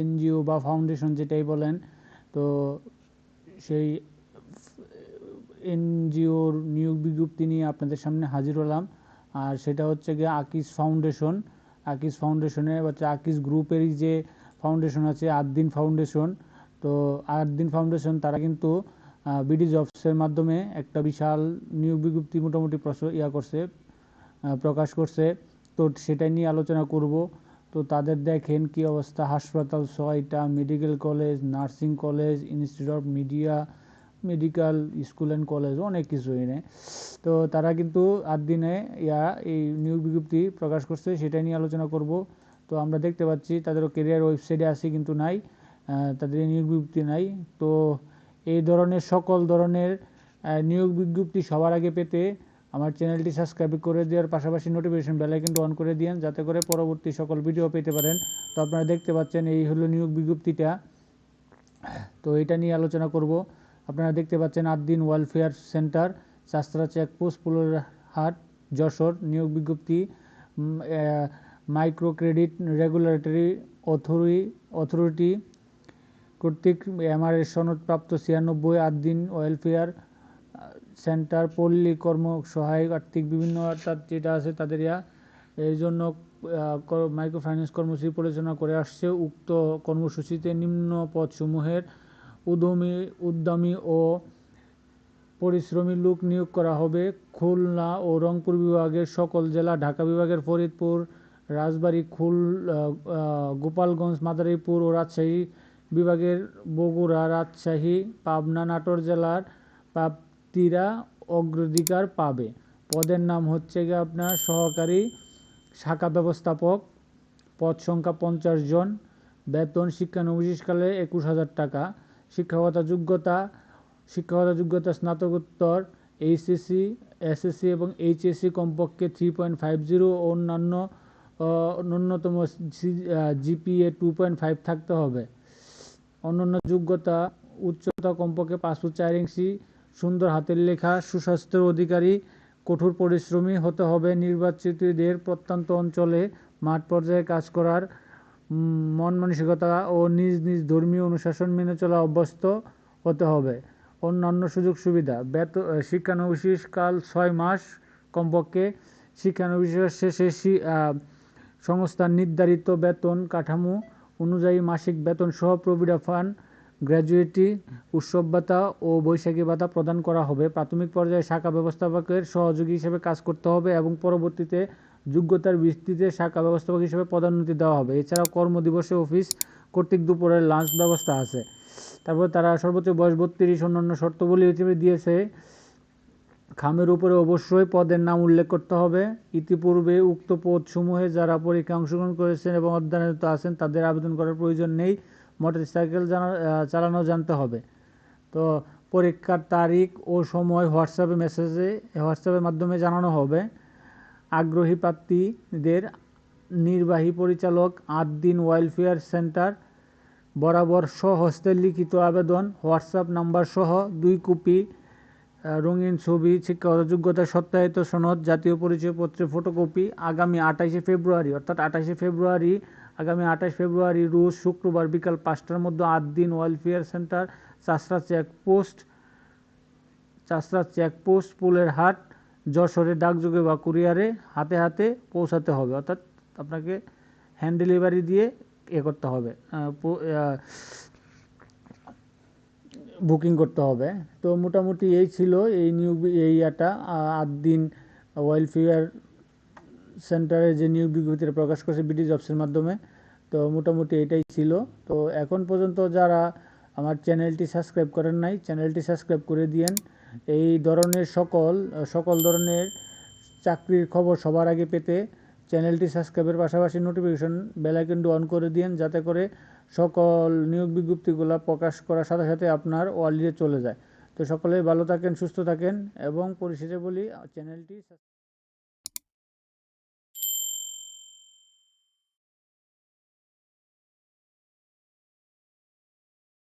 NGO বা foundation যেটাই বলেন, তো সেই এনজিওর নিয়োগ বিজ্ঞপ্তি নিয়ে আপনাদের সামনে হাজির হলাম। আর সেটা হচ্ছে গিয়ে আকিস ফাউন্ডেশন। আকিস ফাউন্ডেশনে হচ্ছে আকিস গ্রুপেরই যে ফাউন্ডেশন আছে আদ্দিন ফাউন্ডেশন, তো আদ্দিন ফাউন্ডেশন তারা কিন্তু বিডি জবসের মাধ্যমে একটা বিশাল নিয়োগ বিজ্ঞপ্তি মোটামুটি ইয়া করছে প্রকাশ করছে। তো সেটা নিয়ে আলোচনা করব। তো তাদের দেখেন কি অবস্থা। হাসপাতাল ছয়টা medical college nursing college institute of media medical school and college অনেক কিছু এনে তো তারা কিন্তু আট দিনে ইয়া, এই নিয়োগ বিজ্ঞপ্তি প্রকাশ করছে সেটা নিয়ে আলোচনা করব। তো আমরা দেখতে পাচ্ছি তাদের কেরিয়ার ওয়েবসাইটে আছে কিন্তু নাই তাদের নিয়োগ বিজ্ঞপ্তি নাই। তো এই ধরনের, সকল ধরনের নিয়োগ বিজ্ঞপ্তি সবার আগে পেতে আমার চ্যানেলটি সাবস্ক্রাইব করে দেওয়ার পাশাপাশি নোটিফিকেশন বেল আইকনটি অন করে দিন যাতে করে পরবর্তী সকল ভিডিও পেতে পারেন। তো আপনারা দেখতে পাচ্ছেন, এই হলো নিয়োগ বিজ্ঞপ্তিটা। তো এটা নিয়ে আলোচনা করব। আপনারা দেখতে পাচ্ছেন আট দিন ওয়েলফেয়ার সেন্টার শাস্ত্রা চেকপোস্ট হাট যশোর, নিয়োগ বিজ্ঞপ্তি মাইক্রো ক্রেডিট রেগুলেটরি অথরি অথরিটি কর্তৃক এমআরএস সনদপ্রাপ্ত ছিয়ানব্বই আট দিন ওয়েলফেয়ার সেন্টার, পল্লী, কর্ম, সহায়ক, আর্থিক বিভিন্ন অর্থাৎ যেটা আছে তাদের ইয়া। এই জন্য মাইক্রো ফাইন্যান্স কর্মসূচি পরিচালনা করে আসছে উক্ত কর্মসূচিতে নিম্ন পদসমূহের উদ্যমী উদ্যমী ও পরিশ্রমী লোক নিয়োগ করা হবে। খুলনা ও রংপুর বিভাগের সকল জেলা, ঢাকা বিভাগের ফরিদপুর, রাজবাড়ী, খুল গোপালগঞ্জ, মাদারীপুর ও রাজশাহী বিভাগের বগুড়া, রাজশাহী, পাবনা, নাটোর জেলার প্রাপ্তিরা অগ্রাধিকার পাবে। পদের নাম হচ্ছে গিয়ে আপনার সহকারী শাখা ব্যবস্থাপক, পদ সংখ্যা পঞ্চাশ জন, বেতন শিক্ষা শিক্ষানবিশকালে একুশ হাজার টাকা শিক্ষাগত যোগ্যতা শিক্ষাগত যোগ্যতা স্নাতকোত্তর, এইচএসসি, এসএসসি এবং এইচএসসি কমপক্ষে থ্রি পয়েন্ট ফাইভ জিরো অন্যান্য ন্যূনতম জিপিএ টু পয়েন্ট ফাইভ থাকতে হবে। অন্যান্য যোগ্যতা, উচ্চতা কমপক্ষে পাঁচশো চার ইঞ্চি সুন্দর হাতের লেখা, সুস্বাস্থ্যের অধিকারী, কঠোর পরিশ্রমী হতে হবে নির্বাচিতদের প্রত্যন্ত অঞ্চলে মাঠ পর্যায়ে কাজ করার মন মানসিকতা ও নিজ নিজ ধর্মীয় অনুশাসন মেনে চলা অভ্যস্ত হতে হবে। অন্যান্য সুযোগ সুবিধা, বেত শিক্ষানবিশেষ কাল ছয় মাস কমপক্ষে শিক্ষানবিশেষ শেষে সংস্থার নির্ধারিত বেতন কাঠামো অনুযায়ী মাসিক বেতন সহ প্রভিডা ফান্ড গ্র্যাজুয়েটি উৎসব ভাতা ও বৈশাখী ভাতা প্রদান করা হবে। প্রাথমিক পর্যায়ে শাখা ব্যবস্থাপকের সহযোগী হিসেবে কাজ করতে হবে এবং পরবর্তীতে যোগ্যতার ভিত্তিতে শাখা ব্যবস্থাপক হিসেবে পদোন্নতি দেওয়া হবে। এছাড়াও কর্মদিবসে অফিস কর্তৃক দুপুরের লাঞ্চ ব্যবস্থা আছে। তারপর তারা সর্বোচ্চ বয়স বত্রিশ, অন্যান্য শর্তবলী হিসেবে দিয়েছে। খামের উপরে অবশ্যই পদের নাম উল্লেখ করতে হবে। ইতিপূর্বে উক্ত পদসমূহে যারা পরীক্ষায় অংশগ্রহণ করেছেন এবং অধ্যয়নরত আছেন, তাদের আবেদন করার প্রয়োজন নেই। মোটরসাইকেল চালানো জানতে হবে। তো পরীক্ষার তারিখ ও সময় হোয়াটসঅ্যাপে মেসেজে, হোয়াটসঅ্যাপের মাধ্যমে জানানো হবে। আগ্রহী প্রার্থীদের নির্বাহী পরিচালক আট দিন ওয়েলফেয়ার সেন্টার বরাবর স্বহস্তে লিখিত আবেদন, হোয়াটসঅ্যাপ নাম্বার সহ দুই কপি রঙিন ছবি, শিক্ষাগত যোগ্যতা সত্যায়িত সনদ, জাতীয় পরিচয়পত্রের ফটোকপি আগামী আঠাশে ফেব্রুয়ারি, অর্থাৎ আঠাশে ফেব্রুয়ারি আগামী আঠাশ ফেব্রুয়ারি, রোজ শুক্রবার বিকাল পাঁচটার মধ্যে আট দিন welfare centre, Chachra check post Chachra check post, পুলের হাট, যশোরে ডাকযোগে বা কুরিয়ারে হাতে হাতে পৌঁছাতে হবে। অর্থাৎ আপনাকে হ্যান্ড ডেলিভারি দিয়ে এ করতে হবে। বুকিং করতে হবে। তো মোটামুটি এই ছিল এই নিউ এই ইয়াটা আট দিন ওয়েলফেয়ার সেন্টারে যে নিয়োগ বিজ্ঞপ্তিটা প্রকাশ করছে বিডি জবসের মাধ্যমে, তো মোটামুটি এটাই ছিল। তো এখন পর্যন্ত যারা আমার চ্যানেলটি সাবস্ক্রাইব করেন নাই, চ্যানেলটি সাবস্ক্রাইব করে দিয়েন। এই ধরনের সকল সকল ধরনের চাকরির খবর সবার আগে পেতে চ্যানেলটি সাবস্ক্রাইবের পাশাপাশি নোটিফিকেশন বেলাইকনটি অন করে দিন যাতে করে সকল নিয়োগ বিজ্ঞপ্তিগুলো প্রকাশ করার সাথে সাথে আপনার ওয়ালিডে চলে যায়। তো সকলেই ভালো থাকেন, সুস্থ থাকেন, এবং পরিশেষে বলি, চ্যানেলটি